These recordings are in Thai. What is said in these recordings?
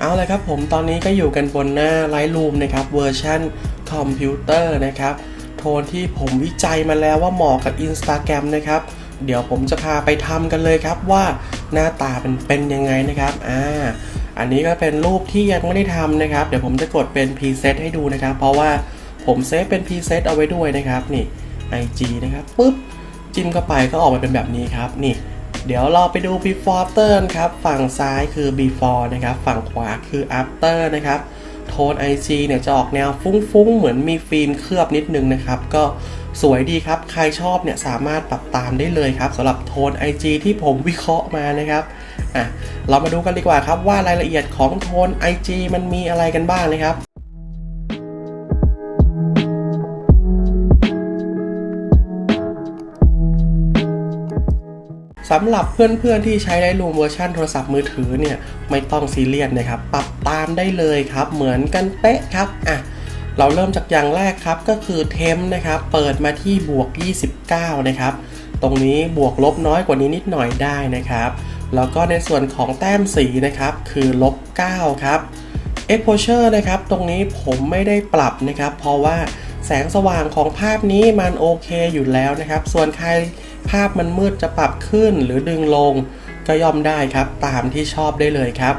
เอาเลยครับผมตอนนี้ก็อยู่กันบนหน้า Lightroom นะครับเวอร์ชันคอมพิวเตอร์นะครับ โทนที่ผมวิจัยมาแล้วว่าเหมาะกับ Instagram นะครับ เดี๋ยวผมจะพาไปทำกันเลยครับว่าหน้าตาเป็นเป็นยังไงนะครับอ่าอันนี้ก็เป็นรูปที่ยังไม่ได้ทำนะครับ เดี๋ยวผมจะกดเป็น preset ให้ดูนะครับ เพราะว่าผมเซฟเป็น preset เอาไว้ด้วยนะครับ นี่ IG นะครับปุ๊บจิ้มเข้าไปก็ออกมาเป็นแบบนี้ครับนี่ เดี๋ยวเราไปดู before after นะครับ ฝั่งซ้ายคือ before นะครับ ฝั่งขวาคือ after นะครับ โทน IG เนี่ยจะออกแนวฟุ้งๆ เหมือนมีฟิล์มเคลือบนิดนึงนะครับ ก็สวยดีครับ ใครชอบเนี่ยสามารถปรับตามได้เลยครับสำหรับโทน IG ที่ผมวิเคราะห์มานะครับอะเรามาดูกันดีกว่าครับว่ารายละเอียดของโทน IG มันมีอะไรกันบ้างนะครับ สำหรับเพื่อนๆที่ใช้ไ i รูมเวอร์ชันโทรศัพท์มือถือเนี่ยไม่ต้องซีเรียสนะครับ ปรับตามได้เลยครับ เหมือนกันเป๊ะครับอะเราเริ่มจากอย่างแรกครับก็คือเทมนะครับ เปิดมาที่บวก 29 นะครับ ตรงนี้บวกลบน้อยกว่านี้นิดหน่อยได้นะครับ แล้วก็ในส่วนของแต้มสีนะครับคือลบ 9 ครับ exposure นะครับ ตรงนี้ผมไม่ได้ปรับนะครับ เพราะว่าแสงสว่างของภาพนี้มันโอเคอยู่แล้วนะครับ ส่วนใคร ภาพมันมืดจะปรับขึ้นหรือดึงลง ก็ย่อมได้ครับตามที่ชอบได้เลยครับ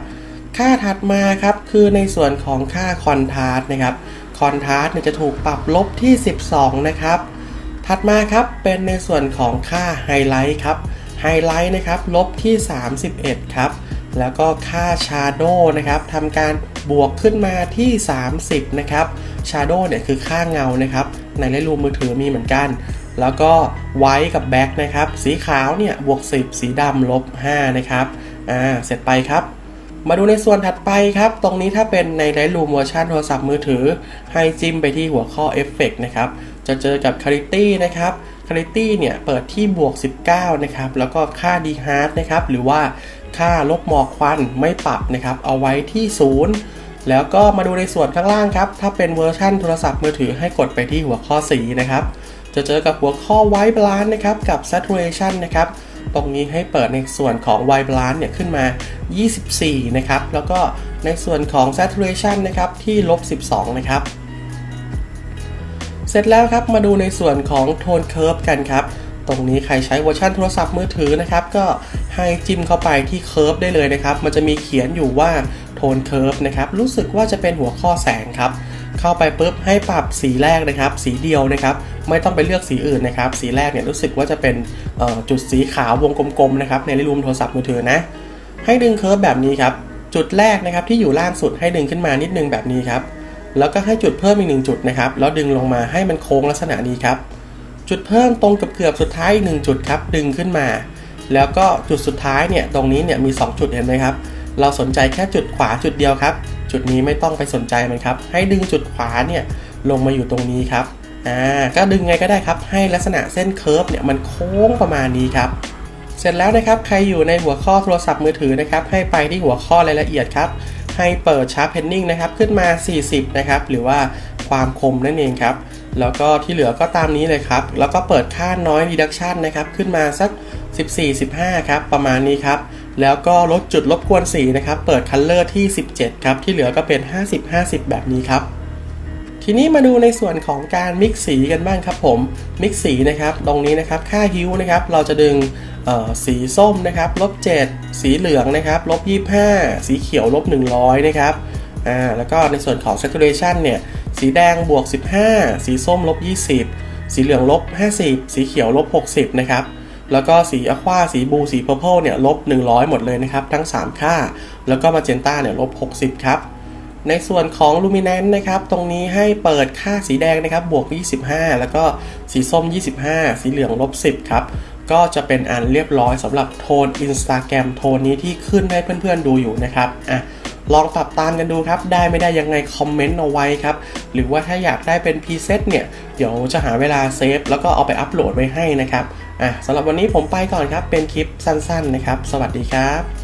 ค่าถัดมาครับคือในส่วนของค่าคอนทราสต์นะครับคอนทราสต์เนี่ยจะถูกปรับลบที่ 12 นะครับ ถัดมาครับเป็นในส่วนของค่าไฮไลท์ครับไฮไลท์นะครับลบที่ 31 ครับ แล้วก็ค่าชาโดนะครับทำการบวกขึ้นมาที่ 30 นะครับชาโดเนี่ยคือค่าเงานะครับ ในไลท์รูมมือถือมีเหมือนกัน แล้วก็ไวท์กับแบ็คนะครับ สีขาวเนี่ยบวก 10 สีดำลบ 5 นะครับ อ่า เสร็จไปครับ มาดูในส่วนถัดไปครับ ตรงนี้ถ้าเป็นใน Lightroom เวอร์ชันโทรศัพท์มือถือ ให้จิ้มไปที่หัวข้อ Effect นะครับ จะเจอกับ Clarity นะครับ Clarity เนี่ย เปิดที่บวก 19 นะครับ แล้วก็ค่า d h a r d นะครับ หรือว่าค่าลบหมอกควันไม่ปรับนะครับ เอาไว้ที่ 0แล้วก็มาดูในส่วนข้างล่างครับ ถ้าเป็นเวอร์ชันโทรศัพท์มือถือให้กดไปที่หัวข้อสีนะครับ จะเจอกับหัวข้อ White Balance นะครับกับ Saturation นะครับ ตรงนี้ให้เปิดในส่วนของ White Balance เนี่ยขึ้นมา 24 นะครับ แล้วก็ในส่วนของ Saturation นะครับที่ลบ 12 นะครับ เสร็จแล้วครับมาดูในส่วนของโทนเค r ร์ฟกันครับ ตรงนี้ใครใช้เวอร์ชันโทรศัพท์มือถือนะครับ ก็ให้จิ้มเข้าไปที่เค r ร์ฟได้เลยนะครับ มันจะมีเขียนอยู่ว่าโทนเค r ร์ฟนะครับ รู้สึกว่าจะเป็นหัวข้อแสงครับ เข้าไปปุ๊บให้ปรับสีแรกนะครับ สีเดียวนะครับ ไม่ต้องไปเลือกสีอื่นนะครับ สีแรกเนี่ยรู้สึกว่าจะเป็นจุดสีขาววงกลมๆนะครับในรูมโทรศัพท์มือถือนะ ให้ดึงเค r ร์ฟแบบนี้ครับ จุดแรกนะครับที่อยู่ล่างสุดให้ดึงขึ้นมานิดนึงแบบนี้ครับ แล้วก็ให้จุดเพิ่มอีกหนึ่งจุดนะครับ แล้วดึงลงมาให้มันโค้งลักษณะนี้ครับ จุดเพิ่มตรงกับเกือบสุดท้ายอีกหนึ่งจุดครับ ดึงขึ้นมา แล้วก็จุดสุดท้ายเนี่ยตรงนี้เนี่ยมี 2 จุดเห็นไหมครับ เราสนใจแค่จุดขวาจุดเดียวครับ จุดนี้ไม่ต้องไปสนใจมันครับ ให้ดึงจุดขวาเนี่ยลงมาอยู่ตรงนี้ครับอ่าก็ดึงไงก็ได้ครับ ให้ลักษณะเส้นเคอร์ฟเนี่ยมันโค้งประมาณนี้ครับ เสร็จแล้วนะครับ ใครอยู่ในหัวข้อโทรศัพท์มือถือนะครับ ให้ไปที่หัวข้อรายละเอียดครับ ให้เปิดชาร์ปเพนนิ่งนะครับ ขึ้นมา 40 นะครับ หรือว่าความคมนั่นเองครับ แล้วก็ที่เหลือก็ตามนี้เลยครับ แล้วก็เปิดค่าน้อย reduction นะครับ ขึ้นมาสัก 14-15 ครับ ประมาณนี้ครับ แล้วก็ลดจุดรบกวนสีนะครับ เปิด color ที่ 17 ครับ ที่เหลือก็เป็น 50-50 แบบนี้ครับ ทีนี้มาดูในส่วนของการมิกซ์สีกันบ้างครับผม มิกซ์สีนะครับ ตรงนี้นะครับ ค่าฮิวนะครับ เราจะดึงสีส้มนะครับ ลบ 7 สีเหลืองนะครับ ลบ 25 สีเขียวลบ 100 นะครับอ่าแล้วก็ในส่วนของ saturation เนี่ย สีแดงบวก 15 สีส้มลบ 20 สีเหลืองลบ 50 สีเขียวลบ 60 นะครับ แล้วก็สีอะควาสีบู สีเพอร์เพลเนี่ยลบ 100 หมดเลยนะครับ ทั้ง 3 ค่า แล้วก็มาเจนต้าเนี่ยลบ 60 ครับ ในส่วนของ Luminance นะครับ ตรงนี้ให้เปิดค่าสีแดงนะครับ บวก 25 แล้วก็สีส้ม 25 สีเหลืองลบ 10 ครับก็จะเป็นอันเรียบร้อยสำหรับโทน Instagram โทนนี้ที่ขึ้นให้เพื่อนๆดูอยู่นะครับอะลองปรับตามกันดูครับ ได้ไม่ได้ยังไงคอมเมนต์เอาไว้ครับ หรือว่าถ้าอยากได้เป็นพรีเซตเนี่ย เดี๋ยวจะหาเวลาเซฟแล้วก็เอาไปอัปโหลดไว้ให้นะครับ อะสำหรับวันนี้ผมไปก่อนครับ เป็นคลิปสั้นๆนะครับ สวัสดีครับ